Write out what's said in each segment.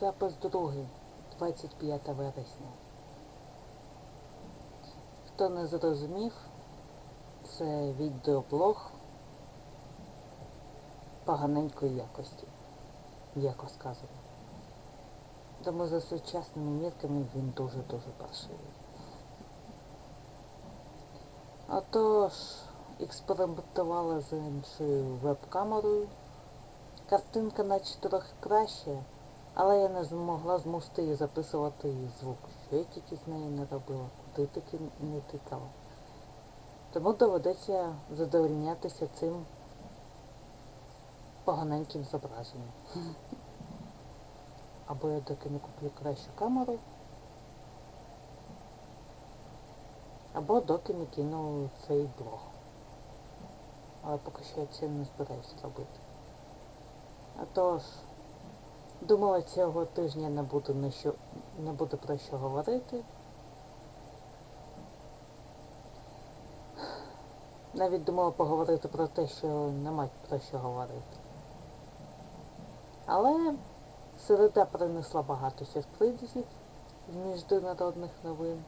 запис другий, 25 вересня. Хто не зрозумів, це відеоблог поганенької якості, м'яко сказано. Тому за сучасними мірками він дуже-дуже паршивий. Отож, експериментувала з іншою веб-камерою. Картинка наче трохи краще, але я не змогла змусити її записувати її звук. Що я тільки з нею не робила, куди таки не тикала. Тому доведеться задовольнятися цим поганеньким зображенням. Або я доки не куплю кращу камеру, або доки не кину цей блог. Але поки що я це не збираюся робити. А тож, думала, цього тижня не буду, на що, не буду про що говорити. Навіть думала поговорити про те, що нема про що говорити. Але середа принесла багато сюрпризів з міжнародних новин.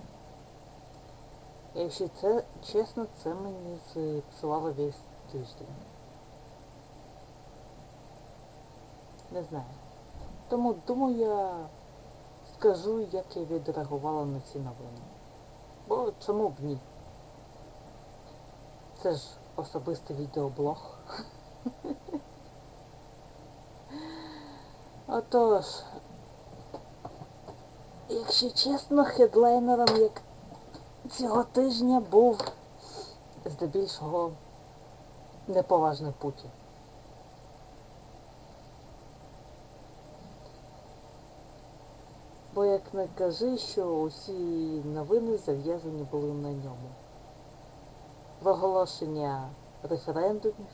І Якщо це чесно, це мені зіпсувало весь тиждень. Не знаю. Тому думаю, я скажу, як я відреагувала на ці новини. Бо чому б ні? Це ж особистий відеоблог. Отож, якщо чесно, хедлайнером як цього тижня був здебільшого неповажний Путін. Бо як не кажи, що усі новини зав'язані були на ньому. Проголошення референдумів,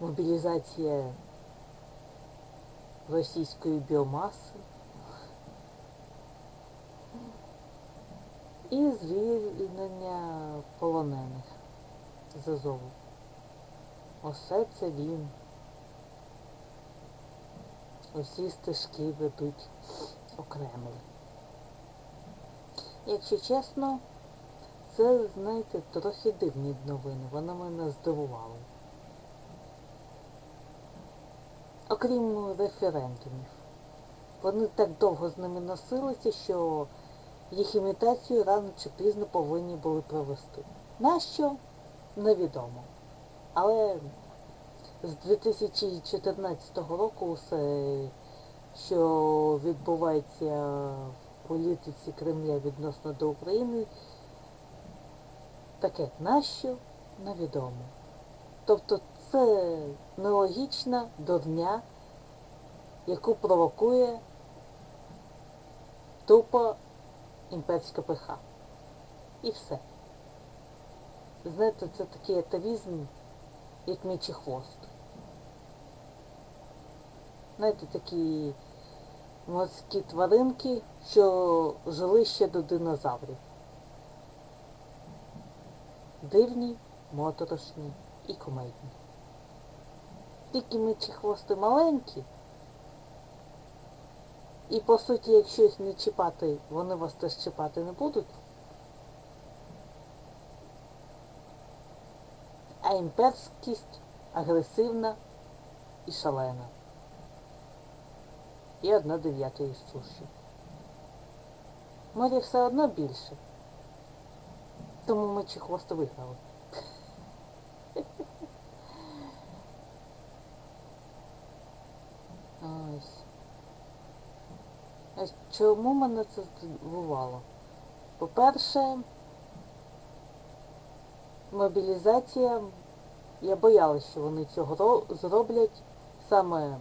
мобілізація російської біомаси і звільнення полонених з Азову. Усе це він. Усі стежки ведуть у Кремль. Якщо чесно, це, знаєте, трохи дивні новини. Вони мене здивували. Окрім референдумів. Вони так довго з ними носилися, що їх імітацію рано чи пізно повинні були провести. Нащо? Невідомо. Але з 2014 року усе, що відбувається в політиці Кремля відносно до України, таке нащо невідомо. Тобто це нелогічна дурня, яку провокує тупо імперська пиха. І все. Знаєте, це такий атавізм, як мічий хвост. Знаєте, такі морські тваринки, що жили ще до динозаврів. Дивні, моторошні і комедні. Тільки мечі хвости маленькі. І по суті, якщо їх не чіпати, вони вас теж чіпати не будуть. А імперськість агресивна і шалена. І одна дев'ята із суші. Морі все одно більше. Тому ми чи хвости виграли. Ось. Ось чому мене це здивувало? По-перше, мобілізація, я боялася, що вони цього зроблять саме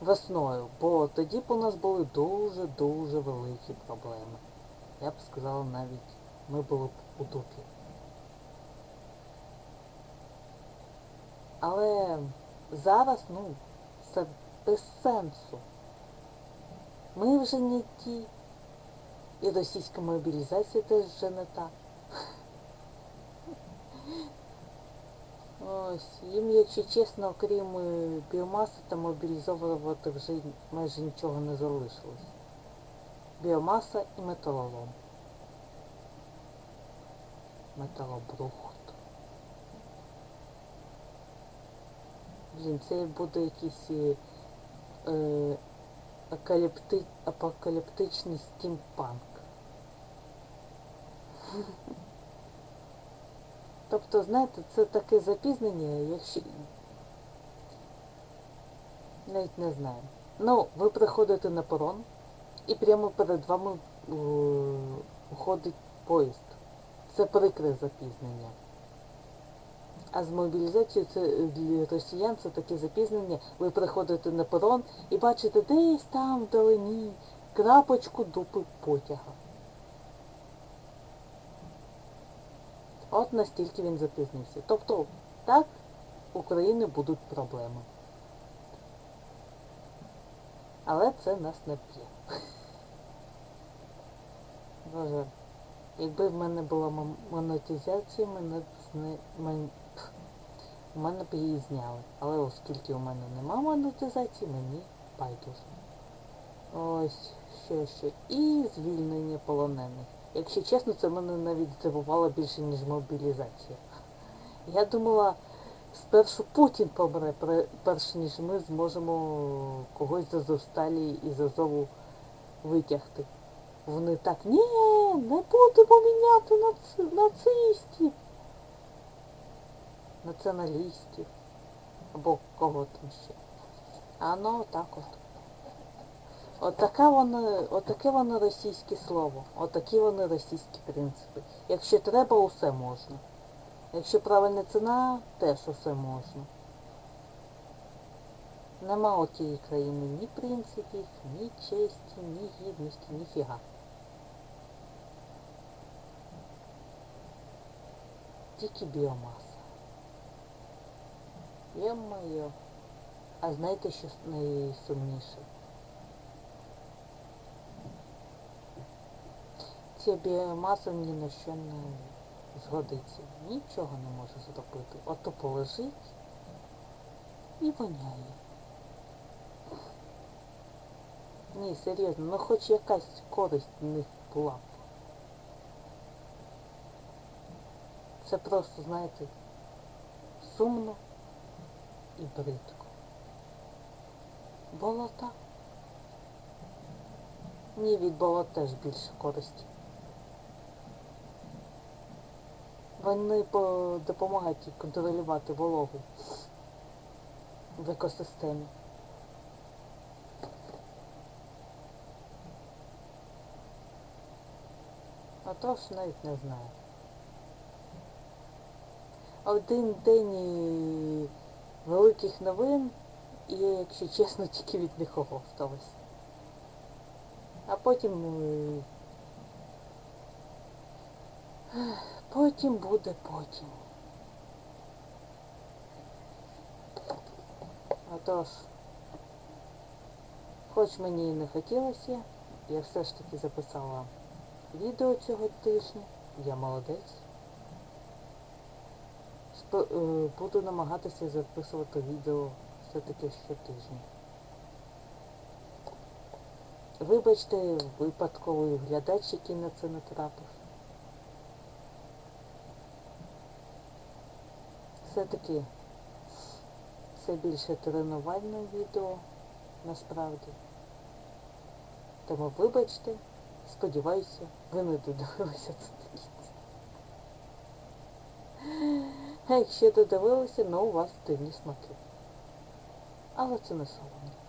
весною, бо тоді б у нас були дуже-дуже великі проблеми. Я б сказала навіть, ми були б у дупі. Але зараз, ну, це без сенсу. Ми вже не ті. І російська мобілізація теж вже не та. Ось, їм, якщо чесно, окрім е, біомаси та мобілізовувати вже майже нічого не залишилось. Біомаса і металолом. Металобрухт. Блін, це буде якийсь е, е, акаліпти, апокаліптичний стімпанк. Тобто, знаєте, це таке запізнення, якщо навіть не знаю. Ну, ви приходите на перон і прямо перед вами е, уходить поїзд. Це прикре запізнення. А з мобілізацією це для росіян це таке запізнення. Ви приходите на перон і бачите десь там вдалині крапочку дупи потяга. От настільки він запізнився. Тобто, так, України будуть проблеми. Але це нас не п'є. Боже, якби в мене була мон- монетизація, мене б зне... мен... мене б її зняли. Але оскільки у мене нема монетизації, мені байдуже. Ось, що ще. І звільнення полонених. Якщо чесно, це мене навіть здивувало більше, ніж мобілізація. Я думала, спершу Путін помре, перш ніж ми зможемо когось з Азовсталі і з Азову витягти. Вони так, ні, не будемо міняти нац- нацистів. Націоналістів. Або кого там ще. А ну отак от. Отаке воно, отаке воно російське слово, отакі вони російські принципи. Якщо треба, усе можна. Якщо правильна ціна, теж усе можна. Нема у тієї країни ні принципів, ні честі, ні гідності, ні фіга. Тільки біомаса. Йо-моє. А знаєте, що найсумніше? Ця біомаса ні на що не згодиться. Нічого не може зробити. Ото полежить і воняє. Ні, серйозно, ну хоч якась користь в них була. Це просто, знаєте, сумно і бридко. Болота. Ні, від болот теж більше користі. Вони допомагають контролювати вологу в екосистемі. А то ж навіть не знаю. Один день великих новин, і якщо чесно, тільки від них оговталась. А потім. Потім буде потім. Отож, хоч мені і не хотілося, я все ж таки записала відео цього тижня. Я молодець. Е, Буду намагатися записувати відео все-таки щотижня. Вибачте, випадковий глядач, який на це натрапив. Все-таки це більше тренувальне відео, насправді. Тому вибачте, сподіваюся, ви не додивилися це такі. А якщо додивилися, ну у вас дивні смаки. Але це не соромно.